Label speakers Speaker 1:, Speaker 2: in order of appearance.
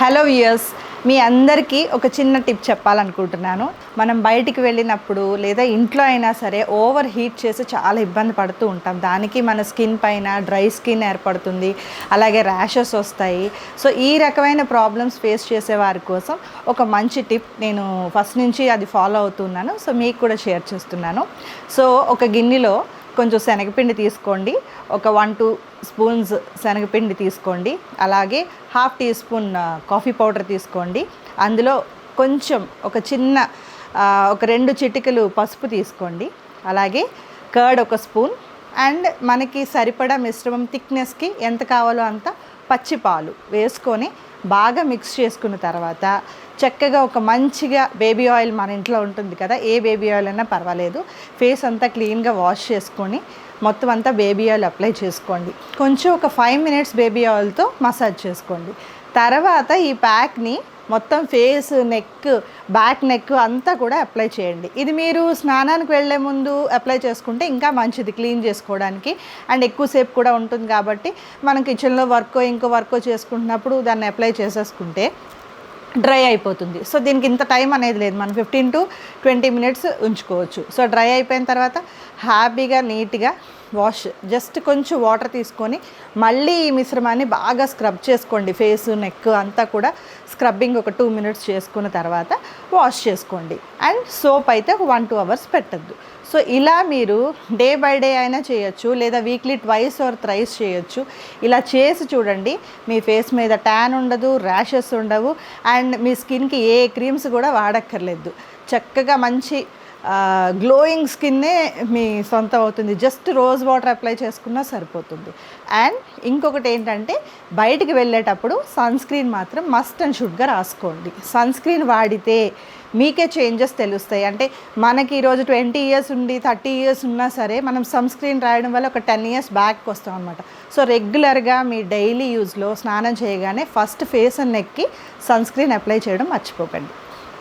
Speaker 1: Hello viewers మీ అందరికీ ఒక చిన్న టిప్ చెప్పాలనుకుంటున్నాను. మనం బయటికి వెళ్ళినప్పుడు లేదా ఇంట్లో అయినా సరే ఓవర్ హీట్ చేసి చాలా ఇబ్బంది పడుతూ ఉంటాం. దానికి మన స్కిన్ పైన డ్రై స్కిన్ ఏర్పడుతుంది అలాగే ర్యాషెస్ వస్తాయి. సో ఈ రకమైన ప్రాబ్లమ్స్ ఫేస్ చేసే వారి కోసం ఒక మంచి టిప్ నేను ఫస్ట్ నుంచి అది ఫాలో అవుతున్నాను సో మీకు కూడా షేర్ చేస్తున్నాను. సో ఒక గిన్నెలో కొంచెం శనగపిండి తీసుకోండి. ఒక వన్ టూ స్పూన్స్ శనగపిండి తీసుకోండి. అలాగే half tea spoon coffee powder తీసుకోండి. అందులో కొంచెం ఒక చిన్న ఒక రెండు చిటికలు పసుపు తీసుకోండి. అలాగే కర్డ్ ఒక స్పూన్. అండ్ మనకి సరిపడా మిశ్రమం థిక్నెస్కి ఎంత కావాలో అంత పచ్చిపాలు వేసుకొని బాగా మిక్స్ చేసుకున్న తర్వాత చక్కగా ఒక మంచిగా బేబీ ఆయిల్ మన ఇంట్లో ఉంటుంది కదా ఏ బేబీ ఆయిల్ అయినా పర్వాలేదు. ఫేస్ అంతా క్లీన్గా వాష్ చేసుకొని మొత్తం అంతా బేబీ ఆయిల్ అప్లై చేసుకోండి. కొంచెం ఒక ఫైవ్ మినిట్స్ బేబీ ఆయిల్తో మసాజ్ చేసుకోండి. తర్వాత ఈ ప్యాక్ని మొత్తం ఫేస్ నెక్ బ్యాక్ నెక్ అంతా కూడా అప్లై చేయండి. ఇది మీరు స్నానానికి వెళ్ళే ముందు అప్లై చేసుకుంటే ఇంకా మంచిది క్లీన్ చేసుకోవడానికి. అండ్ ఎక్కువసేపు కూడా ఉంటుంది కాబట్టి మనం కిచెన్లో వర్క్ ఇంకో వర్క్ చేసుకుంటున్నప్పుడు దాన్ని అప్లై చేసేసుకుంటే డ్రై అయిపోతుంది. సో దీనికి ఇంత టైం అనేది లేదు. మనం ఫిఫ్టీన్ టు ట్వంటీ మినిట్స్ ఉంచుకోవచ్చు. సో డ్రై అయిపోయిన తర్వాత హ్యాపీగా నీట్గా వాష్ జస్ట్ కొంచెం వాటర్ తీసుకొని మళ్ళీ ఈ మిశ్రమాన్ని బాగా స్క్రబ్ చేసుకోండి. ఫేస్ నెక్ అంతా కూడా స్క్రబ్బింగ్ ఒక టూ మినిట్స్ చేసుకున్న తర్వాత వాష్ చేసుకోండి. అండ్ సోప్ అయితే ఒక వన్ టూ అవర్స్ పెట్టద్దు. సో ఇలా మీరు డే బై డే అయినా చేయొచ్చు లేదా వీక్లీ ట్వైస్ ఆర్ థ్రైస్ చేయొచ్చు. ఇలా చేసి చూడండి మీ ఫేస్ మీద ట్యాన్ ఉండదు ర్యాషెస్ ఉండవు అండ్ మీ స్కిన్కి ఏ క్రీమ్స్ కూడా వాడక్కర్లేదు. చక్కగా మంచి గ్లోయింగ్ స్కిన్నే మీ సొంతం అవుతుంది. జస్ట్ రోజ్ వాటర్ అప్లై చేసుకున్నా సరిపోతుంది. అండ్ ఇంకొకటి ఏంటంటే బయటికి వెళ్ళేటప్పుడు సన్ స్క్రీన్ మాత్రం మస్ట్ అండ్ షుడ్గా రాసుకోండి. సన్ స్క్రీన్ వాడితే మీకే చేంజెస్ తెలుస్తాయి. అంటే మనకి ఈరోజు ట్వంటీ ఇయర్స్ ఉండి థర్టీ ఇయర్స్ ఉన్నా సరే మనం సన్ స్క్రీన్ రాయడం వల్ల ఒక టెన్ ఇయర్స్ బ్యాక్ వస్తాం అనమాట సో రెగ్యులర్గా మీ డైలీ యూజ్లో స్నానం చేయగానే ఫస్ట్ ఫేస్ అండ్ నెక్కి సన్ స్క్రీన్ అప్లై చేయడం మర్చిపోకండి.